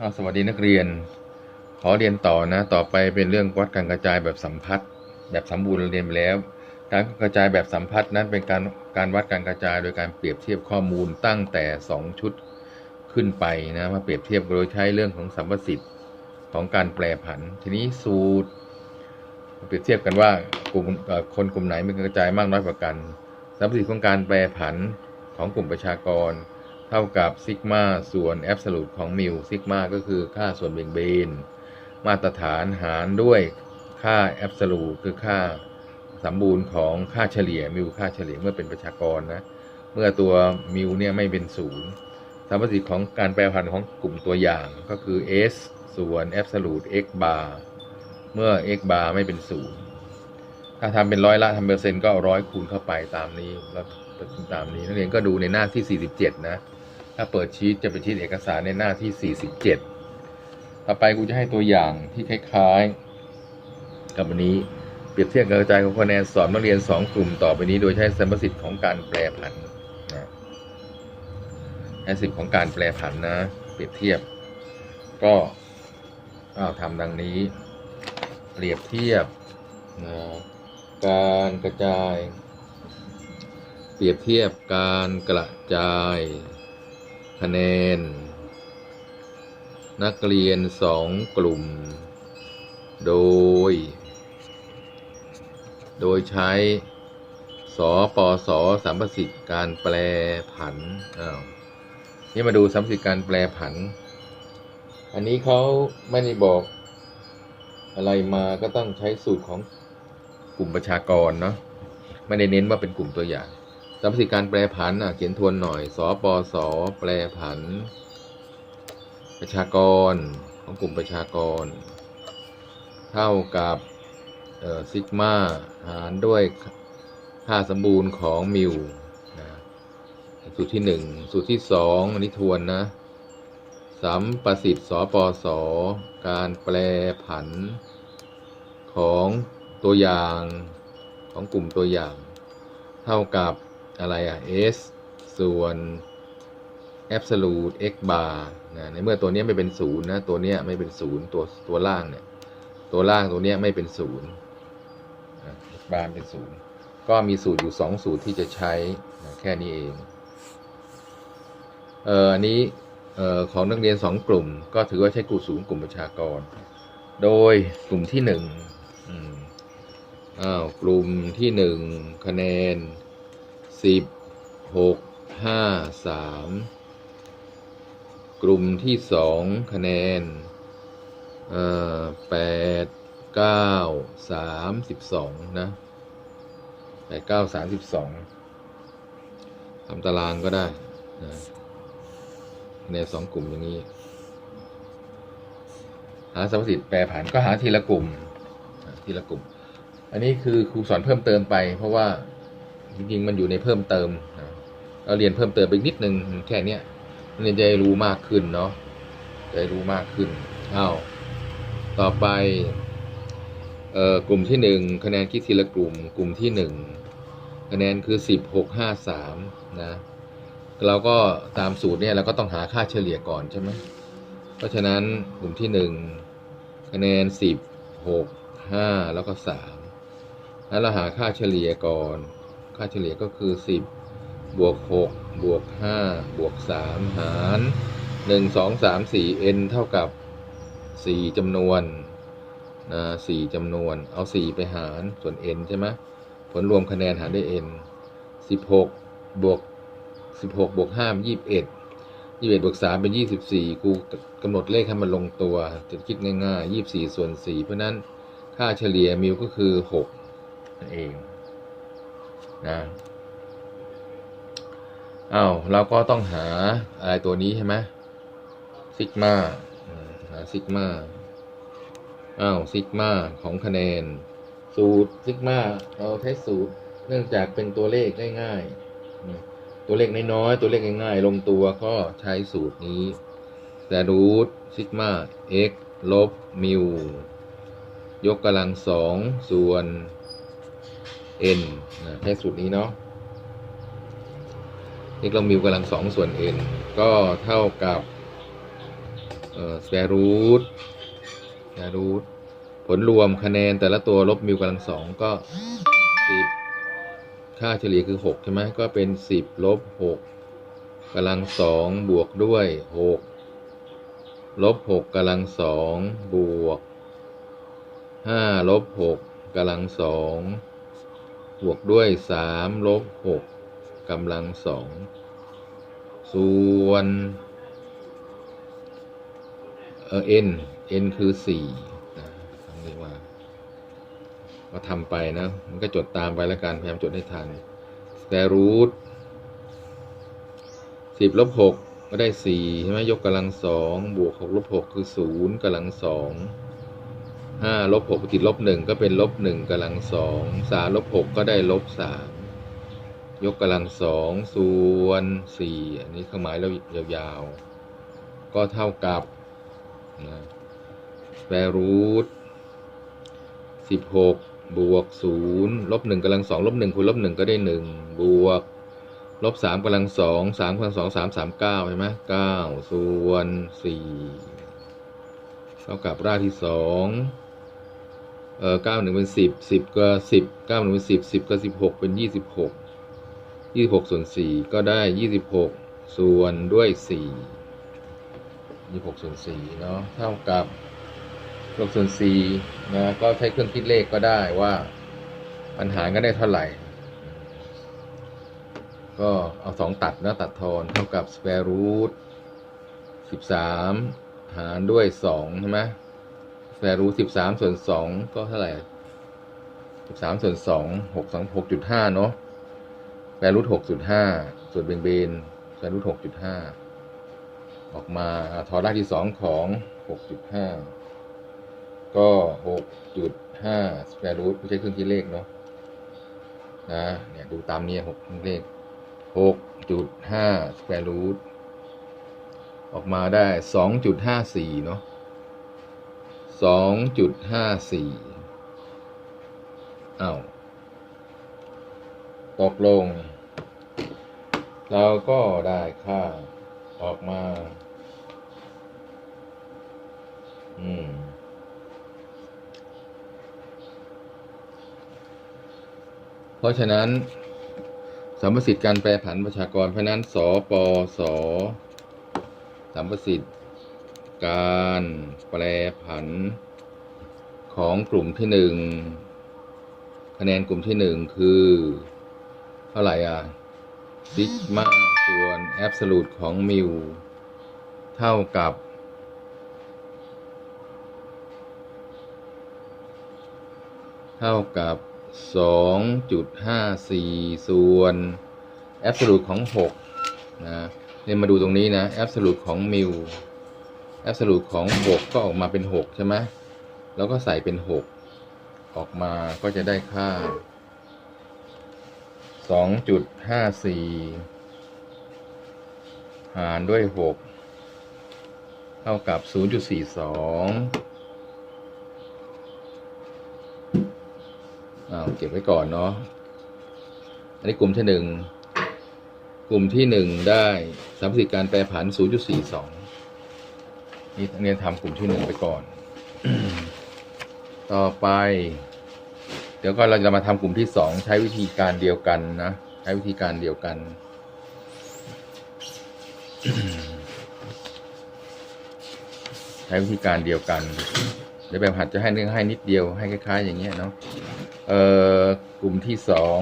อ้าสวัสดีนักเรียน ขอเรียนต่อนะ ต่อไปเป็นเรื่องวัดการกระจายแบบสัมพัทธ์แบบสมบูรณ์เรียนไปแล้ว การกระจายแบบสัมพัทธ์นั้นเป็นการการวัดการกระจายโดยการเปรียบเทียบข้อมูลตั้งแต่ 2 ชุดขึ้นไปนะมาเปรียบเทียบโดยใช้เรื่องของสัมประสิทธิ์ของการแปลผัน ทีนี้สูตร เปรียบเทียบกันว่ากลุ่มคนกลุ่มไหนมีการกระจายมากน้อยกว่ากัน สัมประสิทธิ์ของการแปลผันของกลุ่มประชากร เท่ากับซิกมาส่วนแอบสูตของมิวซิกมาก็คือค่าส่วนเบี่ยงเบน มาตรฐานหารด้วยค่าแอบสูตคือค่าสมบูรณ์ของค่าเฉลี่ยมิวค่าเฉลี่ยเมื่อเป็นประชากรนะเมื่อตัวมิวเนี่ยไม่เป็นศูนย์สัมประสิทธิ์ของการแปลผันของกลุ่มตัวอย่างก็คือ s ส่วนแอบสูต x bar เมื่อ x bar ไม่เป็นศูนย์ถ้าทำเป็นร้อยละทำเปอร์เซ็นต์ก็ร้อยคูณเข้าไปตามนี้แล้วตามนี้นักเรียนก็ดูในหน้าที่ 47 นะ ถ้าเปิดชีตจะเป็นชีตเอกสารในหน้าที่ 47 ต่อไปกูจะให้ตัวอย่างที่คล้ายๆ กับอันนี้เปรียบเทียบการกระจายของคะแนนสอนนักเรียน 2 กลุ่มต่อไปนี้โดยใช้สมประสิทธิ์ของการแปลผันนะใช้สิทธิ์ของการแปลผันนะ เปรียบเทียบ ก็อ้าทำดังนี้ เปรียบเทียบนะการกระจาย เปรียบเทียบการกระจาย คะแนน นักเรียนสองกลุ่ม โดย โดยใช้ สปสสัมประสิทธิ์การแปลผันอ้าวนี่มาดูสัมประสิทธิ์การแปลผัน อันนี้เขาไม่ได้บอกอะไรมาก็ต้องใช้สูตรของกลุ่มประชากรเนาะไม่ได้เน้นว่าเป็นกลุ่มตัวอย่าง สัมประสิทธิ์การแปลผันอะเขียนทวนหน่อย สปส แปลผัน ประชากรของกลุ่มประชากร เท่ากับซิกมาหารด้วยค่าสมบูรณ์ของมิวนะสูตรที่หนึ่งสูตรที่สองอันนี้ทวนนะสัมประสิทธิ์สปส การแปลผัน ของตัวอย่างของกลุ่มตัวอย่าง เท่ากับ อะไรอะ s ส่วน absolute x bar นะในเมื่อตัวเนี้ยไม่เป็นศูนย์นะตัวเนี้ยไม่เป็นศูนย์ตัวตัวล่างเนี่ยตัวล่างตัวเนี้ยไม่เป็นศูนย์ x bar เป็นศูนย์ก็มีสูตรอยู่สองสูตรที่จะใช้นะแค่นี้เองเอออันนี้ออของนักเรียนสองกลุ่ม ก็ถือว่าใช้กลุ่มสูงกลุ่มประชากร โดยกลุ่มที่หนึ่งอ้าวกลุ่มที่หนึ่งคะแนน สิบหกห้าสามกลุ่มที่สองคะแนนแปดเก้าสามสิบสองนะแปดเก้าสามสิบสองทำตารางก็ได้นะในสองกลุ่มอย่างนี้ หาสมสิทธิ์แปรผันก็หาทีละกลุ่มทีละกลุ่ม อันนี้คือครูสอนเพิ่มเติมไปเพราะว่า จริงๆมันอยู่ในเพิ่มเติมนะเราเรียนเพิ่มเติมไปนิดนึงแค่เนี้ยเรียนจะรู้มากขึ้นเนาะจะรู้มากขึ้นอ้าวต่อไปเอ่อกลุ่มที่หนึ่งคะแนนคิดทีละกลุ่ม กลุ่มที่หนึ่งคะแนนคือสิบหกห้าสามนะเราก็ตามสูตรเนี่ยเราก็ต้องหาค่าเฉลี่ยก่อนใช่ไหมเพราะฉะนั้นกลุ่มที่หนึ่งคะแนนสิบหกห้าแล้วก็สามแล้วเราหาค่าเฉลี่ยก่อน ค่าเฉลี่ยก็คือสิบบวกหกบวกห้าบวกสามหารหนึ่งสองสามสี่ n เท่ากับสี่จำนวนนะสี่จำนวน เอาสี่ไปหาร ส่วน n ใช่ไหมผลรวมคะแนนหารด้วย n สิบหกบวกสิบหกบวกห้ายี่สิบเอ็ดยี่สิบเอ็ดบวกสามเป็นยี่สิบสี่กูกำหนดเลขให้มันลงตัวจะคิดง่ายๆยี่สิบสี่ส่วนสี่เพราะนั้นค่าเฉลี่ยมิวก็คือหกนั่นเอง นะอ้าวเราก็ต้องหาอะไรตัวนี้ใช่ไหมซิกมาหาซิกมาอ้าวซิกมาของคะแนน สูตรซิกมาเราใช้สูตร เนื่องจากเป็นตัวเลขง่ายๆตัวเลขน้อยๆตัวเลขง่ายๆลงตัวก็ใช้สูตรนี้แต่รูทซิกมา x ลบมิวยกกำลังสองส่วน n นะใช้สูตรนี้เนาะ x ลบมิวกำลังสองส่วน n ก็เท่ากับเอ่อสแควรูทสแควรูทผลรวมคะแนนแต่ละตัวลบมิวกำลังสองก็สิบค่าเฉลี่ยคือหกใช่ไหมก็เป็นสิบลบหกกำลังสองบวกด้วยหกลบหกกำลังสองบวกห้าลบหกกำลังสอง บวกด้วยสามลบหกกำลังสองส่วนเออ n n คือสี่นะทำเรียกว่าก็ทำไปนะ มันก็จดตามไปแล้วกัน พยายามจดให้ทัน square root สิบลบหกก็ได้สี่ใช่ไหมยกกำลังสองบวกหกลบหกคือศูนย์กำลังสอง ห้าลบหกติดลบหนึ่งก็เป็นลบหนึ่งกำลังสองสามลบหกก็ได้ลบสามยกกำลังสองส่วนสี่อันนี้เครื่องหมายแล้วยาวๆ ก็เท่ากับนะ square root สิบหกบวกศูนย์ลบหนึ่งกำลังสองลบหนึ่งคูณลบหนึ่งก็ได้หนึ่งบวกลบสามกำลังสองสามกำลังสองสามสามเก้าใช่ไหมเก้าส่วนสี่เท่ากับรากที่สอง เอ่อเก้าหนึ่งเป็นสิบสิบก็สิบเก้าหนึ่งเป็นสิบสิบก็สิบหกเป็นยี่สิบหกยี่สิบหกส่วนสี่ก็ได้ยี่สิบหกส่วนด้วยสี่ยี่สิบหกส่วนสี่เนาะเท่ากับลบส่วนสี่นะก็ใช้เครื่องคิดเลขก็ได้ว่าปัญหารก็ได้เท่าไหร่ ก็เอาสองตัดนะตัดทอนเท่ากับ square root สิบสามหารด้วยสองใช่ไหม square root สิบสามส่วนสองก็เท่าไหร่สิบสามส่วนสองหกสองหกจุดห้าเนาะ square root หกจุดห้าส่วนเบนเบน square root หกจุดห้าออกมาอะทอนรากที่สองของหกจุดห้าก็หกจุดห้าสแควรูทไม่ใช่เครื่องคิดเลขเนาะนะเนี่ยดูตามนี้หกเครื่องเลขหกจุดห้าสแควรูทออกมาได้สองจุดห้าสี่เนาะ สองจุดห้าสี่อ้าตกลง เราก็ได้ค่าออกมา อืมเพราะฉะนั้นสัมประสิทธิ์การแปรผันประชากรเพราะนั้น สปสสัมประสิทธิ์ การแปรผันของกลุ่มที่หนึ่งคะแนนกลุ่มที่หนึ่งคือเท่าไหร่อะซิกมาส่วนแอบสูตของมิวเท่ากับเท่ากับสองจุดห้าสี่ส่วนแอบสูตของหกนะเนี่ยมาดูตรงนี้นะแอบสูตของมิว แอบสูตของหกก็ออกมาเป็นหกใช่ไหมแล้วก็ใส่เป็นหกออกมาก็จะได้ค่าสองจุดห้าสี่หารด้วยหกเท่ากับศูนย์จุดสี่สองอ้าวเก็บไว้ก่อนเนาะ อันนี้กลุ่มที่หนึ่งกลุ่มที่หนึ่งได้สามสิบการแปรผัน 0.42 นี่เนี่ยทำกลุ่มที่หนึ่งไปก่อน ต่อไป เดี๋ยวก็เราจะมาทำกลุ่มที่สองใช้วิธีการเดียวกันนะ ใช้วิธีการเดียวกัน ใช้วิธีการเดียวกัน เดี๋ยวแบบหัดจะให้เนื้อให้นิดเดียวให้คล้าย ๆ อย่างเงี้ยเนาะ เอ่อกลุ่มที่สอง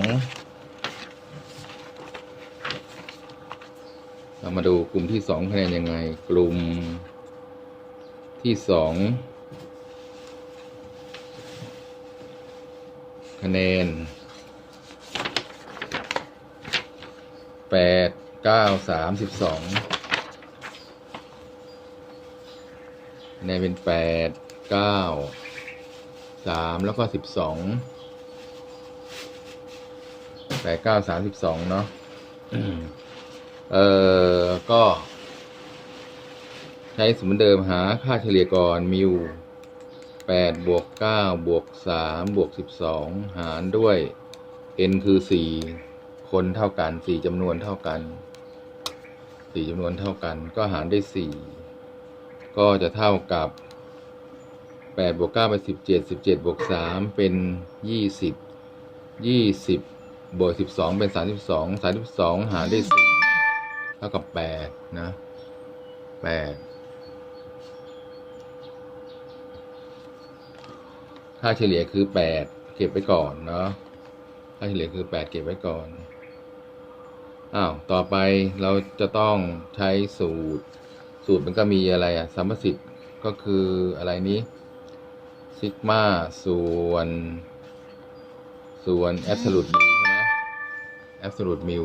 เรามาดูกลุ่มที่สองคะแนนยังไง กลุ่ม ที่สองคะแนนแปดเก้าสามสิบสองคะแนนเป็นแปดเก้าสามแล้วก็สิบสองแปดเก้าสามสิบสองเนาะเออก็ ใช้สมมติเดิมหาค่าเฉลี่ยก่อนมิวยู่8บวก9บวก3บวก12 หารด้วย n คือ 4 คนเท่ากัน 4จำนวนเท่ากัน 4จำนวนเท่ากัน ก็หารได้วย 4 ก็จะเท่ากับ8บวก9เป็น17 17บวก3เป็น 20 20บวก12 เป็น 32 32 หารได้วย4เท่ากับ 8 นะ 8 ค่าเฉลี่ยคือแปดเก็บไว้ก่อนเนาะค่าเฉลี่ยคือแปดเก็บไว้ก่อนอ้าวต่อไปเราจะต้องใช้สูตร สูตรมันก็มีอะไรอะสัมประสิทธิ์ก็คืออะไรนี้ซิกมาส่วน ส่วนแอบสูตมิวใช่ไหมแอบสูตมิว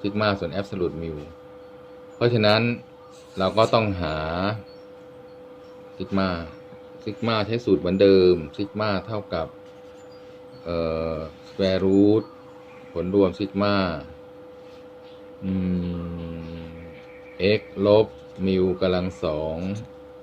ซิกมาส่วนแอบสูตมิวเพราะฉะนั้นเราก็ต้องหาซิกมา ซิกมาใช้สูตรเหมือนเดิมซิกมาเท่ากับเอ่อสแควรูทผลรวมซิกมาอืม x ลบมิวกำลังสอง